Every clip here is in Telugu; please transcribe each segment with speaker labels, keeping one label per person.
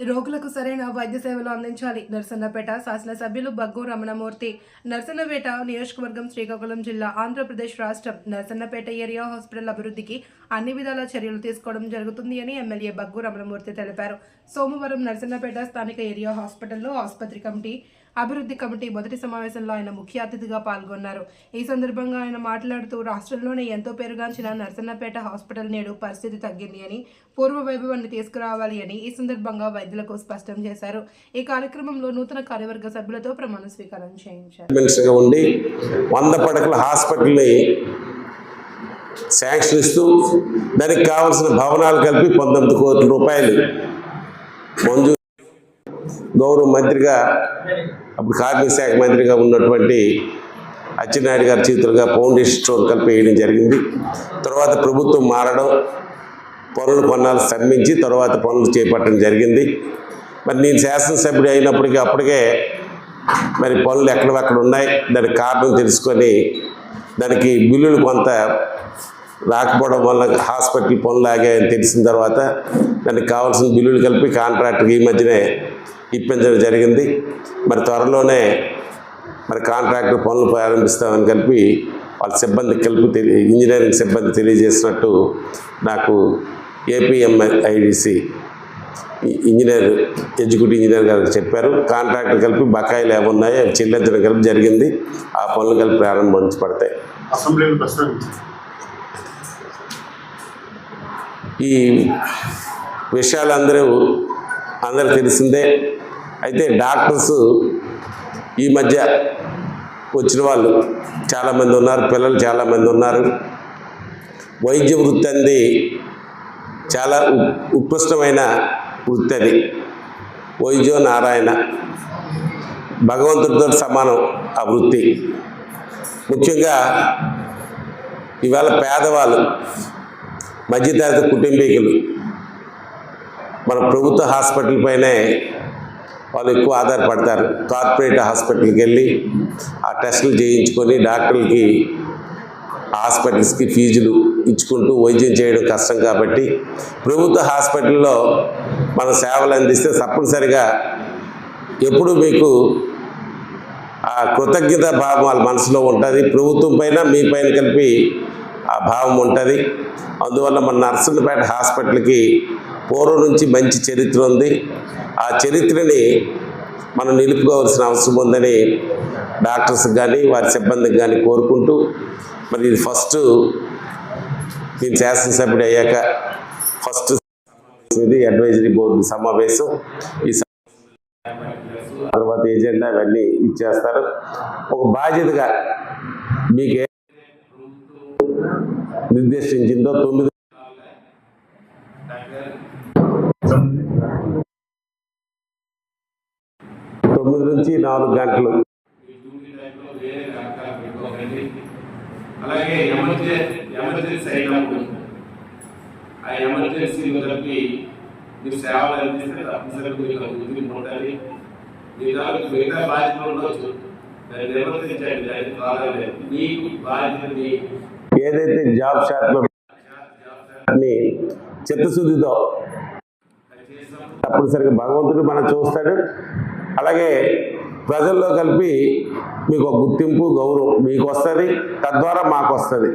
Speaker 1: రోగులకు సరైన వైద్య సేవలు అందించాలి. నర్సన్నపేట శాసనసభ్యులు బగ్గు రమణమూర్తి. నర్సన్నపేట నియోజకవర్గం శ్రీకాకుళం జిల్లా ఆంధ్రప్రదేశ్ రాష్ట్రం. నర్సన్నపేట ఏరియా హాస్పిటల్ అభివృద్ధికి అన్ని విధాల చర్యలు తీసుకోవడం జరుగుతుంది అని ఎమ్మెల్యే బగ్గు రమణమూర్తి తెలిపారు. సోమవారం నర్సన్నపేట స్థానిక ఏరియా హాస్పిటల్లో ఆసుపత్రి కమిటీ అభివృద్ధి కమిటీ మొదటి సమావేశంలో ఆయన ముఖ్య అతిథిగా పాల్గొన్నారు. ఈ సందర్భంగా ఆయన మాట్లాడుతూ రాష్ట్రంలోనే ఎంతో పేరుగాంచిన నర్సన్నపేట హాస్పిటల్ నేడు పరిస్థితి తగ్గింది అని పూర్వ వైభవాన్ని తీసుకురావాలి అని ఈ సందర్భంగా వైద్యులకు స్పష్టం చేశారు. ఈ కార్యక్రమంలో నూతన కార్యవర్గ సభ్యులతో ప్రమాణ స్వీకారం చేయించారు.
Speaker 2: ఉండి వంద పడకల హాస్పిటల్ని శాంక్షన్ ఇస్తూ దానికి కావాల్సిన భవనాలు కలిపి పంతొమ్మిది కోట్ల రూపాయలు మంజూరు గౌరవ మంత్రిగా అప్పుడు కార్మిక శాఖ మంత్రిగా ఉన్నటువంటి అచ్చెన్నాయుడు గారి చేతులుగా ఫౌండేషన్ స్టోర్ కలిపి వేయడం జరిగింది. తర్వాత ప్రభుత్వం మారడం పనులు కొన్నాళ్ళు స్తంభించి తర్వాత పనులు చేపట్టడం జరిగింది. మరి నేను శాసనసభ్యుడు అయినప్పటికీ అప్పటికే మరి పనులు ఎక్కడెక్కడ ఉన్నాయి దానికి కారణం తెలుసుకొని దానికి బిల్లులు కొంత రాకపోవడం వల్ల హాస్పిటల్ పనులు ఆగాయని తెలిసిన తర్వాత దానికి కావాల్సిన బిల్లులు కలిపి కాంట్రాక్ట్కి ఈ మధ్యనే ఇప్పించడం జరిగింది. మరి త్వరలోనే మరి కాంట్రాక్టర్ పనులు ప్రారంభిస్తామని కలిపి వాళ్ళ సిబ్బందికి కలిపి తెలి ఇంజనీరింగ్ సిబ్బంది తెలియజేసినట్టు నాకు ఏపీఎంఐడిసి ఇంజనీర్ ఎగ్జిక్యూటివ్ ఇంజనీర్ గారు చెప్పారు. కాంట్రాక్టర్ కలిపి బకాయిలు ఏమున్నాయో అవి చెల్లించడం కలిపి జరిగింది. ఆ పనులు కలిపి ప్రారంభించబడతాయి ఈ విషయాలందరూ అందరూ తెలిసిందే. అయితే డాక్టర్స్ ఈ మధ్య వచ్చిన వాళ్ళు చాలామంది ఉన్నారు పిల్లలు చాలామంది ఉన్నారు. వైద్య వృత్తి అంది చాలా ఉ- ఉత్కృష్టమైన వృత్తి అది. వైద్యో నారాయణ. భగవంతుడితో సమానం ఆ వృత్తి. ముఖ్యంగా ఇవాళ పేదవాళ్ళు మధ్యతరగతి కుటుంబీకులు మన ప్రభుత్వ హాస్పిటల్ పైనే వాళ్ళు ఎక్కువ ఆధారపడతారు. కార్పొరేట్ హాస్పిటల్కి వెళ్ళి ఆ టెస్టులు చేయించుకొని డాక్టర్లకి హాస్పిటల్స్కి ఫీజులు ఇచ్చుకుంటూ వైద్యం చేయడం కష్టం కాబట్టి ప్రభుత్వ హాస్పిటల్లో మన సేవలు అందిస్తే తప్పనిసరిగా ఎప్పుడు మీకు ఆ కృతజ్ఞత భావం వాళ్ళ మనసులో ఉంటుంది. ప్రభుత్వం పైన మీ పైన కలిపి ఆ భావం ఉంటుంది. అందువల్ల మన నర్సులపేట హాస్పిటల్కి పూర్వం నుంచి మంచి చరిత్ర ఉంది. ఆ చరిత్రని మనం నిలుపుకోవాల్సిన అవసరం ఉందని డాక్టర్స్ కానీ వారి సిబ్బందికి కానీ కోరుకుంటూ మరి ఇది ఫస్ట్ నేను శాసనసభ్యుడు అయ్యాక ఫస్ట్ ఇది అడ్వైజరీ బోర్డు సమావేశం. ఈ తర్వాత ఏజెండా అవన్నీ ఇచ్చేస్తారు. ఒక బాధ్యతగా మీకు నిర్దేశించిందో తొమ్మిది నాలుగు గంటలు.
Speaker 3: అలాగే ఎమర్జెన్సీ ఎమర్జెన్సీ అయినప్పుడు ఆ ఎమర్జెన్సీ మీరు సేవలు అందిస్తే మీకు ఉండాలి మిగతా బాధ్యతలు నిర్వర్తించండి మీకు బాధ్యత
Speaker 2: ఏదైతే జాబ్ అని చిత్తశుద్ధితో తప్పనిసరిగా భగవంతుడు మనం చూస్తాడు. అలాగే ప్రజల్లో కలిపి మీకు ఒక గుర్తింపు గౌరవం మీకు వస్తుంది తద్వారా మాకు వస్తుంది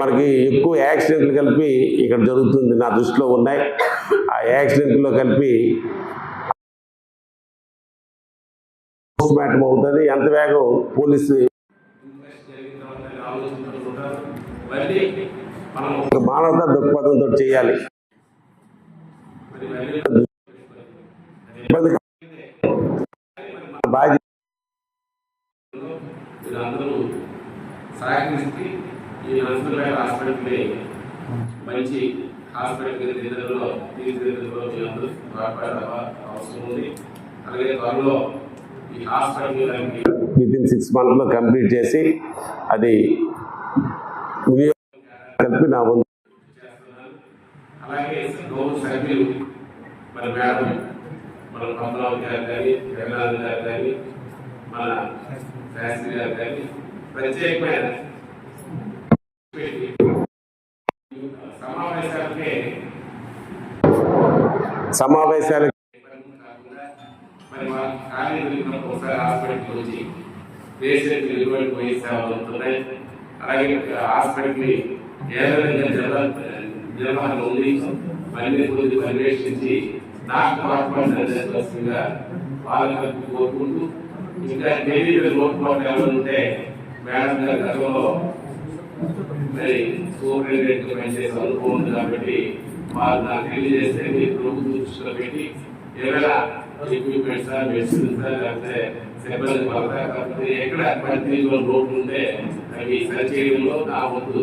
Speaker 2: మనకి ఎక్కువ యాక్సిడెంట్లు కలిపి ఇక్కడ జరుగుతుంది నా దృష్టిలో ఉన్నాయి. ఆ యాక్సిడెంట్లో కలిపి పోస్ట్ మార్టం అవుతుంది. ఎంత వేగం పోలీసు మానవత దృక్పథంతో చేయాలి
Speaker 3: మరి మళ్ళీ
Speaker 2: ఇబ్బంది బాధ్యత
Speaker 3: మీరందరూ సహకరించి ఈ నర్సులపేట హాస్పిటల్ని మంచి హాస్పిటల్ తీర్చిదిద్దలో అవసరం ఉంది. అలాగే త్వరలో ఈ హాస్పిటల్ దానికి
Speaker 2: విత్ ఇన్ సిక్స్ మంత్లో కంప్లీట్ చేసి అది కలిపి నా
Speaker 3: చేస్తున్నారు. అలాగే గౌరవ సభ్యులు మన మేడం మన పద్మావతి గారు కానీ జగన్నాథ్ గారు కానీ మన శాస్త్రి గారు కానీ ప్రత్యేకమైన పెట్టి సమావేశాలకే
Speaker 2: సమావేశాలు
Speaker 3: కాకుండా మరి మా ఖాళీ దొరికినప్పుడు ఒకసారి హాస్పిటల్కి వచ్చి పేషెంట్ ఎటువంటి పోయే సేవలు సమావేశాలు అలాగే హాస్పిటల్ని ఏ విధంగా నిర్వహణ ఉంది మళ్ళీ కొద్ది పర్యవేక్షించి నాకు మార్పుగా వాళ్ళకి కోరుకుంటూ ఇంకా తెలియదు లోటుపాటు ఉంటే మేడం గారి గతంలో మరి సూపరింటెండెంట్ పనిచేసే అనుభవం ఉంది కాబట్టి వాళ్ళు నాకు తెలియజేస్తే మీరు ప్రభుత్వ దృష్టిలో పెట్టి ఏమైనా ఎక్విప్మెంట్స్ మెడిసిన్స్ లేకపోతే సిబ్బంది కొరత కాకపోతే ఎక్కడ పరిస్థితిలో లోటు ఉంటే అవి సరిచేయడంలో నా వంతు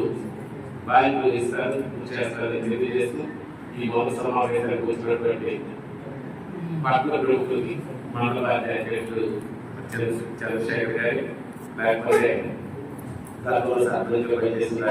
Speaker 3: బాధ్యతలు ఇస్తారు చేస్తారని తెలియజేస్తూ ఈ గొప్ప సమావేశానికి వచ్చినటువంటి పట్టణ ప్రభుత్వకి మండల అధ్యక్షుడు చంద్రశేఖర్ గారి లేకపోతే తత్వ సభ్యులుగా పనిచేసిన